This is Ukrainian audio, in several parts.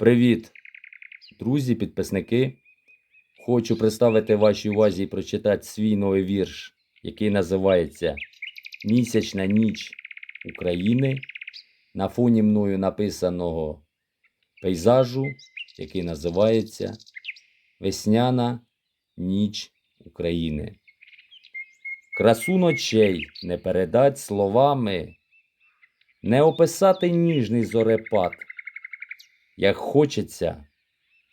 Привіт, друзі, підписники. Хочу представити вашій увазі і прочитати свій новий вірш, який називається Місячна ніч України на фоні мною написаного пейзажу, який називається Весняна ніч України. Красу ночей не передать словами, не описати ніжний зорепад як хочеться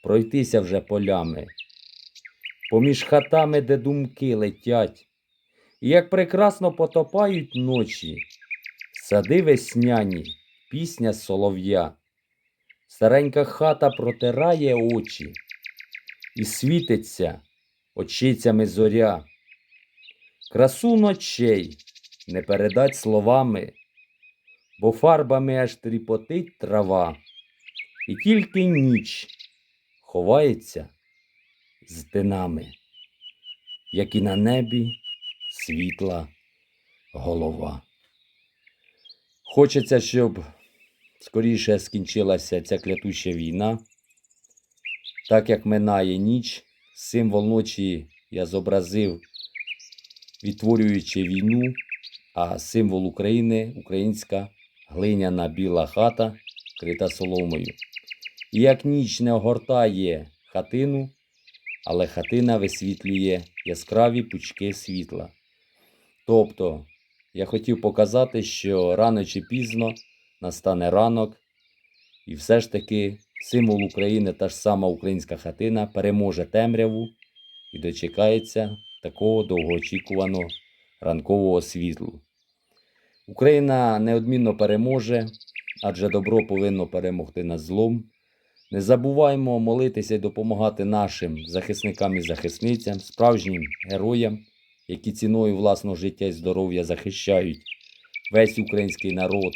пройтися вже полями, поміж хатами, де думки летять, і як прекрасно потопають ночі, сади весняні, пісня солов'я, старенька хата протирає очі, і світиться очицями зоря. Красу ночей не передать словами, бо фарбами аж тріпотить трава. І тільки ніч ховається з динами, як і на небі світла голова. Хочеться, щоб скоріше скінчилася ця клятуща війна. Так як минає ніч, символ ночі я зобразив, відтворюючи війну, а символ України українська глиняна біла хата, крита соломою. І як ніч не огортає хатину, але хатина висвітлює яскраві пучки світла. Тобто, я хотів показати, що рано чи пізно настане ранок, і все ж таки символ України, та ж сама українська хатина, переможе темряву і дочекається такого довгоочікуваного ранкового світлу. Україна неодмінно переможе, адже добро повинно перемогти над злом. Не забуваймо молитися і допомагати нашим захисникам і захисницям, справжнім героям, які ціною власного життя і здоров'я захищають весь український народ,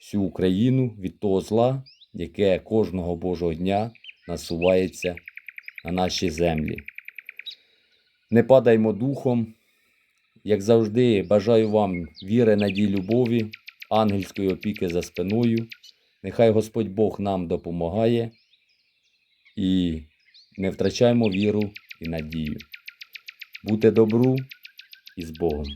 всю Україну від того зла, яке кожного Божого дня насувається на наші землі. Не падаймо духом. Як завжди, бажаю вам віри, надії, любові, ангельської опіки за спиною. Нехай Господь Бог нам допомагає і не втрачаємо віру і надію. Бути добру і з Богом.